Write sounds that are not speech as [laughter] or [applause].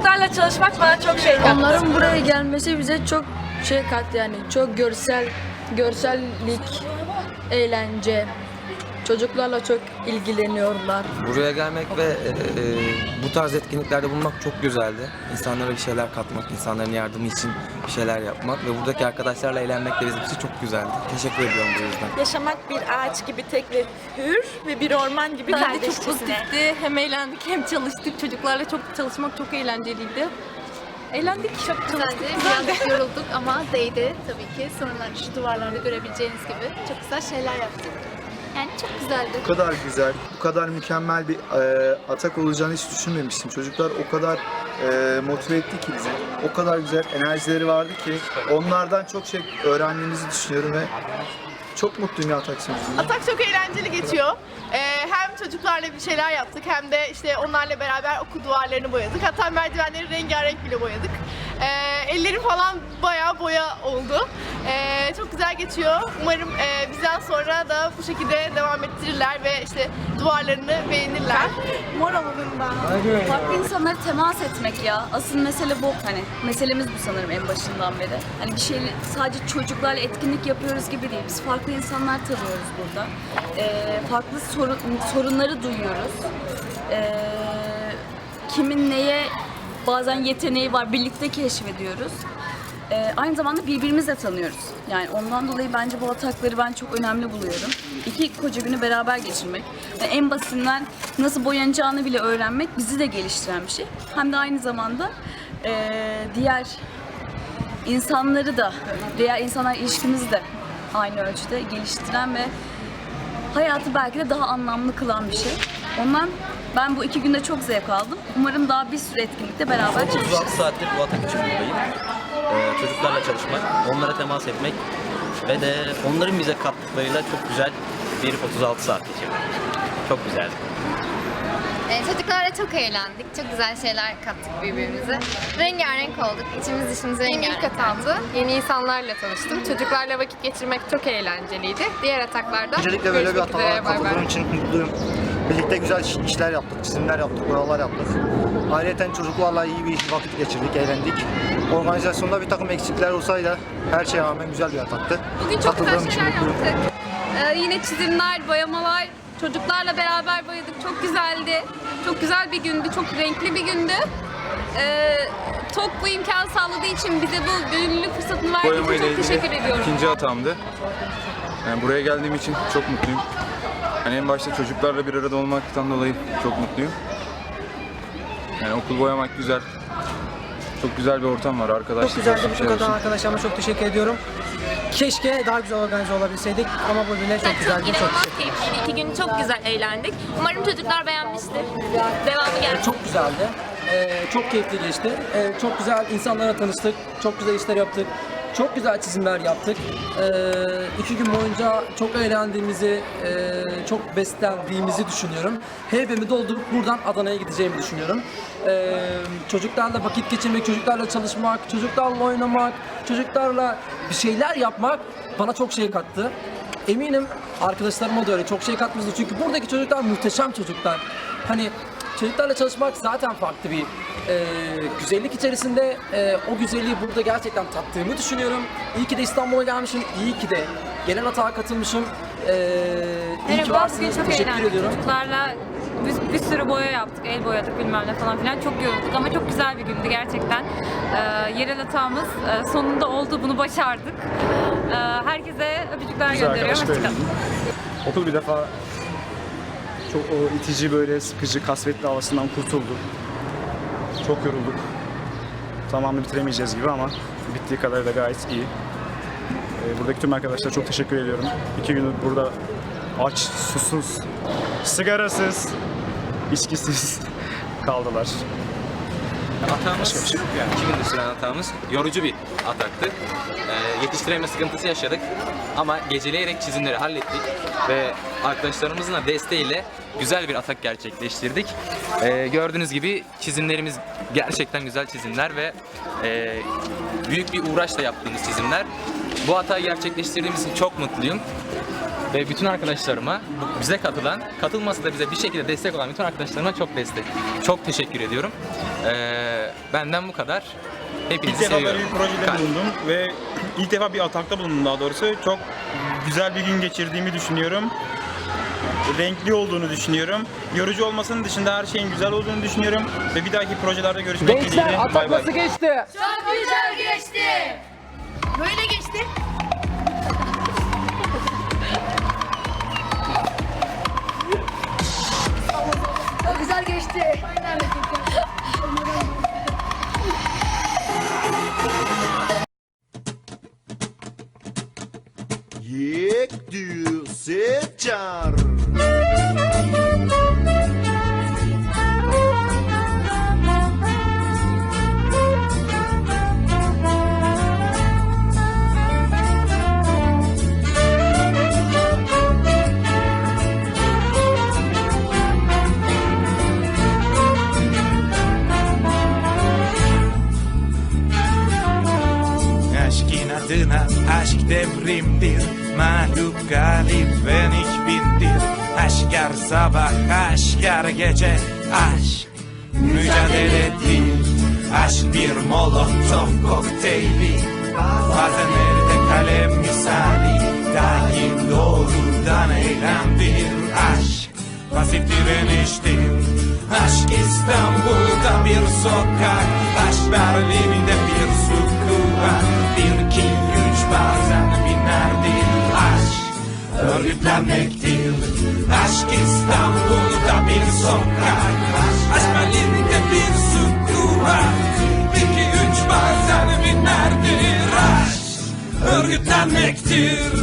Çocuklarla çalışmak bana çok şey kattı. Onların buraya gelmesi bize çok şey kattı yani. Çok görsel, görsellik, eğlence. Çocuklarla çok ilgileniyorlar. Buraya gelmek ve e, e, bu tarz etkinliklerde bulunmak çok güzeldi. İnsanlara bir şeyler katmak, insanların yardımı için bir şeyler yapmak ve buradaki arkadaşlarla eğlenmek de bizim için çok güzeldi. Teşekkür ediyorum bu yüzden. Yaşamak bir ağaç gibi tek ve hür ve bir orman gibi Bence çok kardeşçesine. pozitifti. Hem eğlendik hem çalıştık. Çocuklarla çok çalışmak çok eğlenceliydi. Eğlendik. Çok Güzeldi. Birazcık yorulduk ama değdi tabii ki. Sonralar şu duvarlarda görebileceğiniz gibi çok güzel şeyler yaptık. Yani çok güzeldi. Bu kadar güzel, bu kadar mükemmel bir e, atak olacağını hiç düşünmemiştim. Çocuklar o kadar e, motive etti ki bizi. O kadar güzel enerjileri vardı ki onlardan çok şey öğrendiğimizi düşünüyorum ve çok mutluyum ya atak sonucunda. Atak çok eğlenceli geçiyor. Ee, hem çocuklarla bir şeyler yaptık hem de işte onlarla beraber okul duvarlarını boyadık. Hatta merdivenleri rengarenk bile boyadık. Ee, ellerim falan bayağı boya oldu. Ee, çok güzel geçiyor. Umarım e, bizden sonra da bu şekilde devam ettirirler ve işte duvarlarını beğenirler. Mor alanında. Farklı insanlara temas etmek ya. Asıl mesele bu. Hani meselemiz bu sanırım en başından beri. Hani bir şey sadece çocuklarla etkinlik yapıyoruz gibi değil. Biz farklı insanlar tanıyoruz burada. Ee, farklı sorun, sorunları duyuyoruz. Ee, kimin neye bazen yeteneği var birlikte keşfediyoruz. Ee, aynı zamanda birbirimizle tanıyoruz. Yani ondan dolayı bence bu atakları ben çok önemli buluyorum. İki koca günü beraber geçirmek ve en basitinden nasıl boyanacağını bile öğrenmek bizi de geliştiren bir şey. Hem de aynı zamanda ee, diğer insanları da, diğer insanlar ilişkimizi de aynı ölçüde geliştiren ve hayatı belki de daha anlamlı kılan bir şey. Ondan ben bu iki günde çok zevk aldım. Umarım daha bir sürü etkinlikte beraber çalışırız. 36 saattir bu atak için buradayım. Ee, çocuklarla çalışmak, onlara temas etmek ve de onların bize kattıklarıyla çok güzel bir 36 saat geçirdim. Çok güzeldi. Ee, çocuklarla çok eğlendik. Çok güzel şeyler kattık birbirimize. Rengarenk olduk. İçimiz dışımız rengarenk oldu. Yeni insanlarla tanıştım. Çocuklarla vakit geçirmek çok eğlenceliydi. Diğer ataklarda Öncelikle böyle bir bay. katıldığım için mutluyum. Birlikte güzel iş- işler yaptık, çizimler yaptık, boyalar yaptık. Ayrıca çocuklarla iyi bir vakit geçirdik, eğlendik. Organizasyonda bir takım eksikler olsaydı her şeye rağmen güzel bir ataktı. Bugün çok güzel şeyler yaptık. Ee, yine çizimler, boyamalar, çocuklarla beraber boyadık. Çok güzeldi. Çok güzel bir gündü, çok renkli bir gündü. Ee, TOK bu imkan sağladığı için bize bu gönüllülük fırsatını verdiği için çok teşekkür ediyorum. ikinci hatamdı. Yani buraya geldiğim için çok mutluyum. Hani en başta çocuklarla bir arada olmaktan dolayı çok mutluyum. Yani okul boyamak güzel. Çok güzel bir ortam var. Arkadaşlar Çok güzeldi bu kadar arkadaşlarıma çok teşekkür ediyorum. Keşke daha güzel organize olabilseydik ama bu bile çok güzeldi. Çok İnanılmaz keyifliydi. İki gün çok güzel eğlendik. Umarım çocuklar beğenmiştir. Devamı gelir. çok güzeldi. Ee, çok keyifli geçti. Ee, çok güzel insanlara tanıştık. Çok güzel işler yaptık. Çok güzel çizimler yaptık. Ee, iki gün boyunca çok eğlendiğimizi, e, çok beslendiğimizi düşünüyorum. Heybemi doldurup buradan Adana'ya gideceğimi düşünüyorum. Ee, çocuklarla vakit geçirmek, çocuklarla çalışmak, çocuklarla oynamak, çocuklarla bir şeyler yapmak bana çok şey kattı. Eminim arkadaşlarıma da öyle çok şey katmıştır. Çünkü buradaki çocuklar muhteşem çocuklar. Hani çocuklarla çalışmak zaten farklı bir e, güzellik içerisinde. E, o güzelliği burada gerçekten tattığımı düşünüyorum. İyi ki de İstanbul'a gelmişim. İyi ki de gelen hata katılmışım. E, iyi ki varsınız. Teşekkür ediyorum. Çocuklarla bir, bir sürü boya yaptık, el boyadık bilmem ne falan filan. Çok yorulduk ama çok güzel bir gündü gerçekten. Ee, yerel hatamız e, sonunda oldu, bunu başardık. Ee, herkese öpücükler gönderiyorum. Hoşçakalın. Okul bir defa çok o itici böyle sıkıcı kasvetli havasından kurtuldu. Çok yorulduk. Tamamını bitiremeyeceğiz gibi ama bittiği kadar da gayet iyi. Ee, buradaki tüm arkadaşlara çok teşekkür ediyorum. İki gündür burada aç, susuz, sigarasız, içkisiz [laughs] kaldılar. Hatamız, yani iki gündür süren hatamız yorucu bir ataktı. Ee, yetiştireme sıkıntısı yaşadık ama geceleyerek çizimleri hallettik ve arkadaşlarımızın da desteğiyle güzel bir atak gerçekleştirdik. Ee, gördüğünüz gibi çizimlerimiz gerçekten güzel çizimler ve e, büyük bir uğraşla yaptığımız çizimler. Bu hatayı gerçekleştirdiğimiz için çok mutluyum. Ve bütün arkadaşlarıma, bize katılan, katılmasa da bize bir şekilde destek olan bütün arkadaşlarıma çok destek. Çok teşekkür ediyorum. Ee, benden bu kadar. İlk Hepinizi defa böyle seviyorum. bir projede Kalp. bulundum ve ilk defa bir atakta bulundum daha doğrusu. Çok güzel bir gün geçirdiğimi düşünüyorum. Renkli olduğunu düşünüyorum. Yorucu olmasının dışında her şeyin güzel olduğunu düşünüyorum. Ve bir dahaki projelerde görüşmek dileğiyle. Gençler Bay atak bay. nasıl geçti? Çok güzel geçti. Böyle geçti. Geçti. Yek du seçar. Adına aşk devrimdir. Mahluk galip ben bindir. Aşk her sabah aşk her gece Aşk mücadeledir Aşk bir molotof kokteyli. Bazen elde kalem misali Daim doğrudan eylemdir. Aşk pasif direniştir. Aşk İstanbul'da bir sokak. Aşk Berlin'de bir sokak Bir iki üç bazen binerdir Aşk örgütlenmektir. Aşk İstanbul'da bir sokak. Aşk Berlin'de bir Bir iki üç bazen binerdir Aşk örgütlenmektir